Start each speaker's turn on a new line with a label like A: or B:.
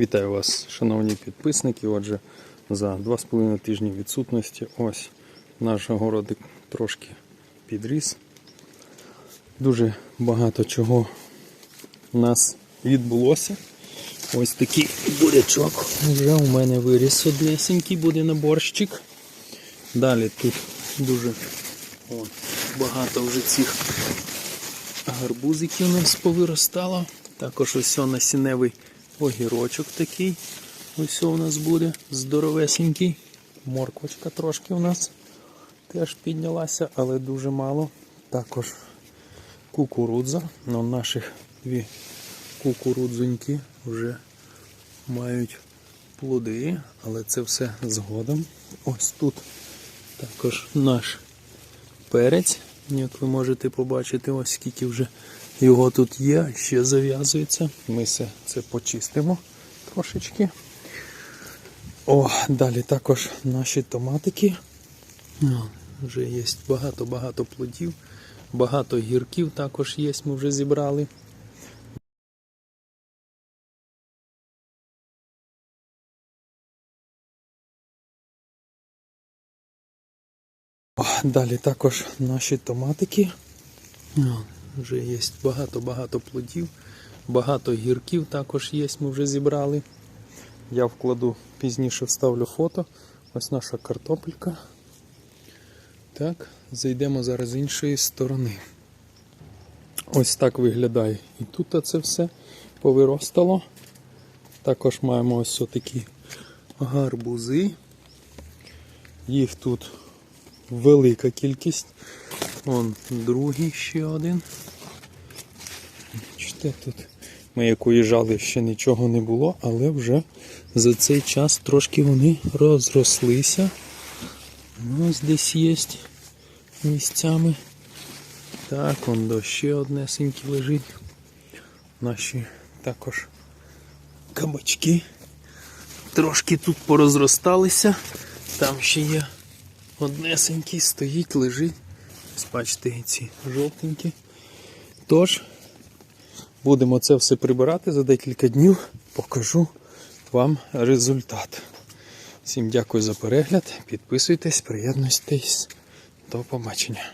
A: Вітаю вас, шановні підписники. Отже, за 2,5 тижні відсутності ось наш городик трошки підріс. Дуже багато чого у нас відбулося. Ось такий бурячок вже у мене виріс однесенький, буде на борщик. Далі тут дуже о, багато вже цих гарбузиків у нас повиростало. Також ось насінневий огірочок такий. Ось у нас буде здоровесенький. Морквочка трошки у нас теж піднялася, але дуже мало. Також кукурудза. Ну, наших дві кукурудзоньки вже мають плоди, але це все згодом. Ось тут також наш перець. Як ви можете побачити, ось скільки вже його тут є, ще зав'язується. Ми все це почистимо трошечки. О, далі також наші томатики. О, вже є багато-багато плодів, багато гірків також є, ми вже зібрали. Далі також наші томатики. Вже є багато-багато плодів, багато гірків також є, ми вже зібрали. Я вкладу пізніше вставлю фото. Ось наша картопелька. Так, зайдемо зараз з іншої сторони. Ось так виглядає. І тут це все повиростало. Також маємо ось такі гарбузи. Їх тут велика кількість. Вон другий ще один. Бачите, тут ми як уїжджали, ще нічого не було, але вже за цей час трошки вони розрослися. Ось десь є місцями. Так, он до ще однесенький лежить. Наші також кабачки. Трошки тут порозросталися. Там ще є однесенький, стоїть, лежить. Бачите, ці жовтенькі. Тож, будемо це все прибирати за декілька днів. Покажу вам результат. Всім дякую за перегляд. Підписуйтесь, приєднуйтесь. До побачення.